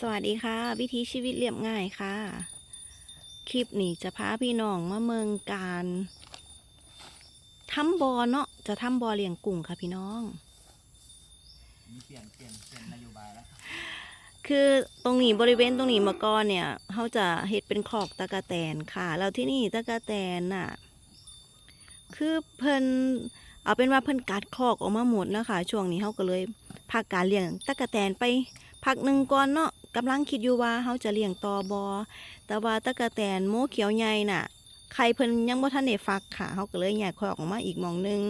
สวัสดีค่ะ วิถีชีวิตเรียบง่ายค่ะ คลิปนี้จะพาพี่น้องมาเมืองการทำบอเนาะจะทำบอเลี้ยงกุ้งค่ะพี่น้องมีเปลี่ยนเปลี่ยนเปลี่ยนนโยบายแล้วคือตรงนี้บริเวณตรงนี้เมื่อก่อนเนี่ยเขาจะเฮ็ดเป็นคลอกตะกะแตนค่ะแล้วที่นี่ตะกะแตนน่ะ คือเพิ่นเอาเป็นว่าเพิ่นกัดคลอกออกมาหมดแล้วค่ะช่วงนี้เขาก็เลยพักการเลี้ยงตะกะแตนไป พักหนึ่งก่อนเนาะกำลังคิดอยู่ว่าเขาจะเลี้ยงต่อบอแต่ว่าตะกะแตนโมเขียวใหญ่น่ะใครเพิ่นยังบ่ทันได้ฟักค่ะเขาก็เลยแยกคอกออกมาอีกมองหนึง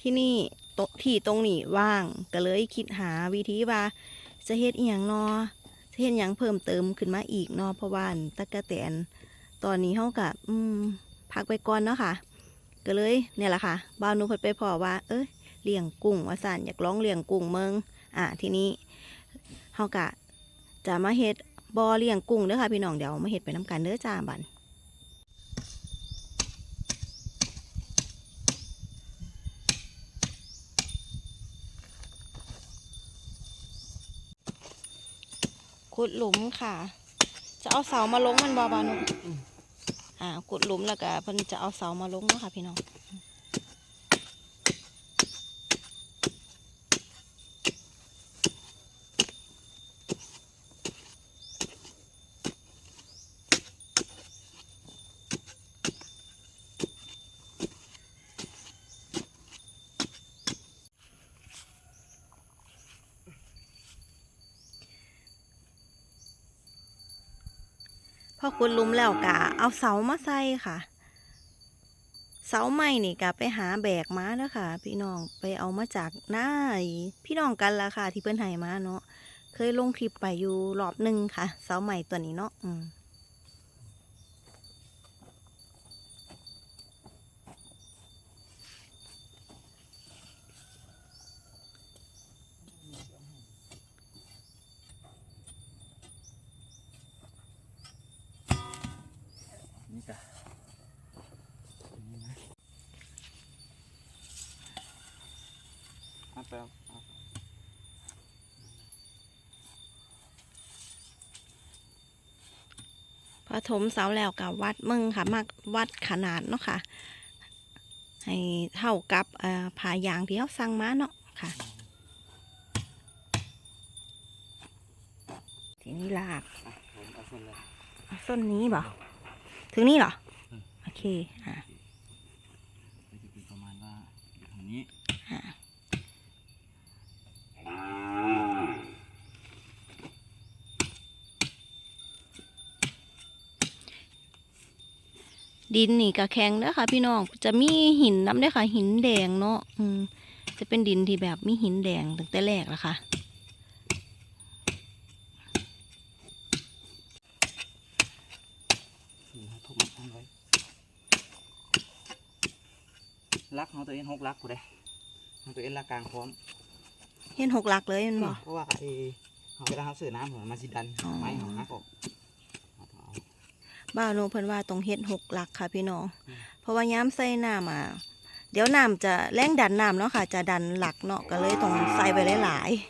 ที่นี่ตที่ตรงนี้ว่างก็เลยคิดหาวิธีว่าจะเฮ็ดอีหยังเนาะเห็นหยังเพิ่มเติมขึ้นมาอีกเนาะเพราะว่าตะกะแตนตอนนี้เฮากับอืมพักไปก่อนเนาะค่ะ ก็เลยเนี่ยแหละค่ะบ่าวหนูเพิ่นไปพอว่า เอ้ยเลี้ยงกุ้งว่าซั่นอยากลองเลี้ยงกุ้งเมืองอะทีนี้ เฮากะจะมาเฮ็ดบ่อเลี้ยงกุ้งเด้อค่ะพี่น้องเดี๋ยวมาเฮ็ดไปน้ำกันเด้อจ้าบันขุดหลุมค่ะ จะเอาเสามาลงมันบ่บ่าหนูอ่าขุดหลุมแล้วก็เพิ่นจะเอาเสามาลงเนาะค่ะพี่น้อง อขุดลุมแล้วกะเอาเสามาใส่ค่ะ เสาใหม่นี่กะไปหาแบกมาแล้วค่ะ พี่น้องไปเอามาจากหน้าไอ้พี่น้องกันละค่ะ ที่เพิ่นให้มาเนาะเคยลงคลิปไปอยู่รอบหนึ่งค่ะ เสาใหม่ตัวนี้เนาะอืม เอาไปเอาเอาพอถมเสาแล้วกะวัดมึงค่ะมากวัดขนาดเนาะค่ะ ให้เท่ากับเอ่อผ่ายางที่เขาสั่งมาเนาะค่ะ ทีนี้ลากอะผมเอาส่วนเลยเอาส้นนี้บ่ถึงนี่เหรออืมโอเค อะ ก็จะเป็นประมาณว่าอยู่ทางนี้ ดินนี่ก็แข็งเด้อค่ะพี่น้องจะมีหินน้ำเด้อค่ะ หินแดงเนาะอืมจะเป็นดินที่แบบมีหินแดงตั้งแต่แรกแล้วค่ะนี่ฮะทุบมันตั้งไว้ลักของตัวเองหกลักกูได้ของตัวเองลักกลางพร้อมเห็นหกหลักเลยแมันบ่เพราะว่าไอ้เขาเวลาเขาเสือน้ำหัวมันสิดันอ๋อไม้ของนักออกเอาเอา บ้านโนเพิ่นว่าตรงเฮ็ดหกหลักค่ะพี่น้อง เพราะว่าย้ำใส่น้ำอะเดี๋ยวน้ำจะแรงดันน้ำเนาะค่ะ จะดันหลักเนาะก็เลยต้องใส่ไปหลายๆ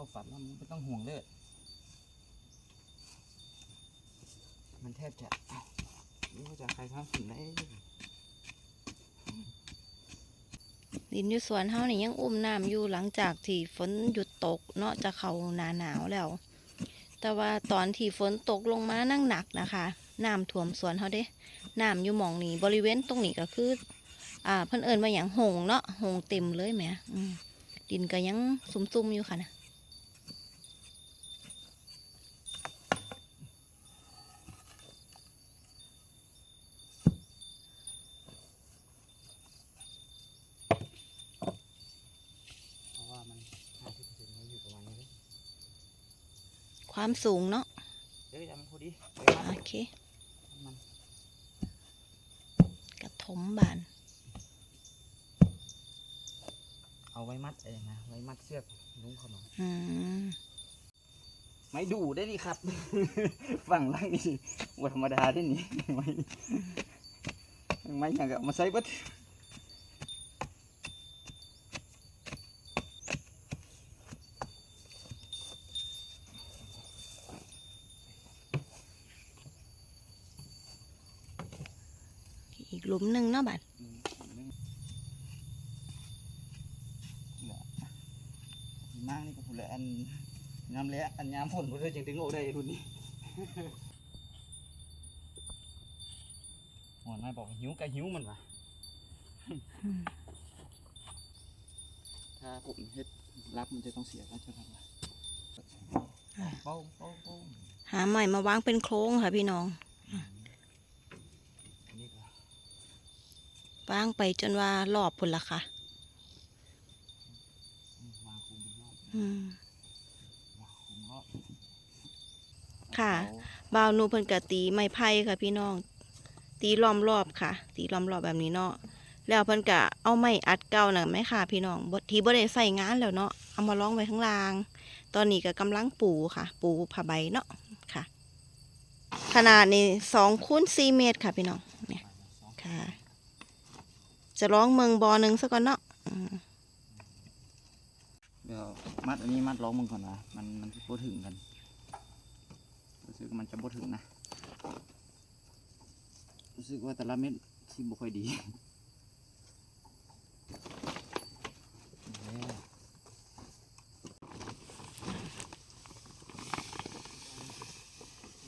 เข้าฝันแล้วมันไม่ต้องห่วงเลย มันแทบจะไม่ว่าจะใครทำสิ่งไหนดินอยู่สวนเฮานี่ยังอุ้มน้ำอยู่หลังจากที่ฝนหยุดตกเนาะจะเข้าหนาหนาวแล้ว แต่ว่าตอนที่ฝนตกลงมานั่งหนักนะคะน้ำท่วมสวนเฮาเด้น้ำอยู่หมองนี้บริเวณตรงนี้ก็คือ อ่าเพิ่นเอิ้นว่าหยังหงเนาะหงเต็มเลยแหมอืมดินก็ยังซุ่มๆอยู่ค่ะนะ เพราะว่ามันห้าสิบเปอร์เซ็นต์อยู่ประมาณนี้เลย ความสูงเนาะเดี๋ยวจะมันพอดีเดี๋ยวโอมันเคมันกระถมบาน เอาเอาไว้มัดไอ้นะ ไว้มัดเสือกลุงเขาหน่อยอืมไม่ดูได้นี่ครับ ฝั่งล่างนี่วัธรรมดาได้นี่ไม่ไม่อย่างกับมาใส่เบัดอี หลุมหนึ่งเนาะบัดมากนี่ก็พูดเลยอันน้ำเละอันยามฝนก็เลยจึงดึงโอได้รุ่นนี้หัวหน้าบอกหิวก็หิวมันวะถ้าผมเฮ็ดรับมันจะต้องเสียกันใช่ไหมวะเป้าเป้าเป้าหาใหม่มาวางเป็นโครงค่ะพี่น้อง อันนี้ก็ วางไปจนว่ารอบพุ่นละค่ะ อืมวางคุมเป็นรอบอืมวางคุมรอบค่ะบ่าวหนูเพิ่นกะตีไม้ไผ่ค่ะ พี่น้อง ตีล้อมรอบค่ะ ตีล้อมรอบแบบนี้เนาะแล้วเพิ่นกะเอาไม้อัดเก่าน่ะไหมค่ะ พี่น้องบที่บ่ได้ใส่งานแล้วเนาะเอามาล้องไว้ข้างล่าง ตอนนี้ก็กำลังปูค่ะ ปูผ้าใบเนาะค่ะ ขนาดนี้สองคูณสี่เมตรค่ะ พี่น้องเนี่ยค่ะ จะร้องเมืองบอหนึ่งซะก่อนเนาะเดี๋ยวมัดอันนี้มัดร้องมึงก่อนนะมันมันจะบ่ถึงกันรู้สึกว่ามันจะบ่ถึงนะ รู้สึกว่าแต่ละเม็ดที่บ่ค่อยดี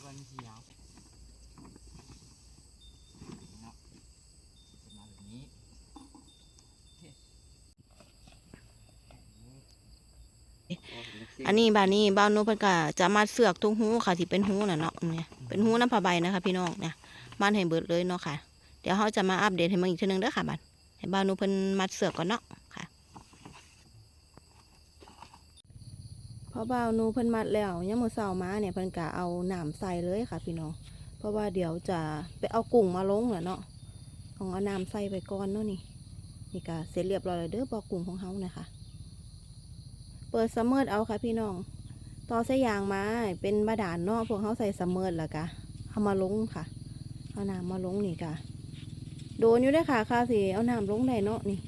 วันที่ยาวเนาะเป็นมาแบบนี้ อันนี้บานนี้บ้านหนูเพิ่นก็จะมัดเสือกทุกหูค่ะที่เป็นหูน่ะเนาะเนี่ยเป็นหูน้ำผ้าใบนะคะ พี่น้องเนี่ยมัดให้เบิดเลยเนาะค่ะ เดี๋ยวเขาจะมาอัปเดตให้มึงอีกทีหนึงเด้อค่ะบัดให้บ้านหนูเพิ่นมัดเสือกก่อนเนาะค่ะพอบ่าวหนูเพิ่นมัดแล้วยามมื้อเช้ามาเนี่ยเพิ่นก็เอาน้ำใส่เลยค่ะ พี่น้องเพราะว่าเดี๋ยวจะไปเอากุ้งมาลงแหละเนาะต้องเอาน้ำใส่ไปก่อนเนาะนี่นี่ก็เสร็จเรียบร้อยแล้วเด้อบ่อกุ้งของเฮานะคะ เปิดซัมเมอร์เอาค่ะพี่น้อง ต่อเสายยางมาเป็นบาดาลเนาะพวกเขาใส่ซัมเมอร์แล้วกะเอามาลงค่ะ เอาน้ำมาลงนี่กะโดนอยู่เด้ค่ะค่ะสิเอาน้ำลงได้เนาะนี่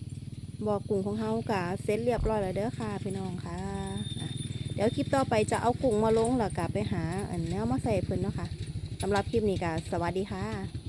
บอกกุ้งของเขากะเสร็จเรียบร้อยแล้วเด้อค่ะพี่น้องค่ะ เดี๋ยวคลิปต่อไปจะเอากุ้งมาลงล้วกะไปหาอันแนวมาใส่เพิ่นเนาะค่ะสำหรับคลิปนี้กะสวัสดีค่ะ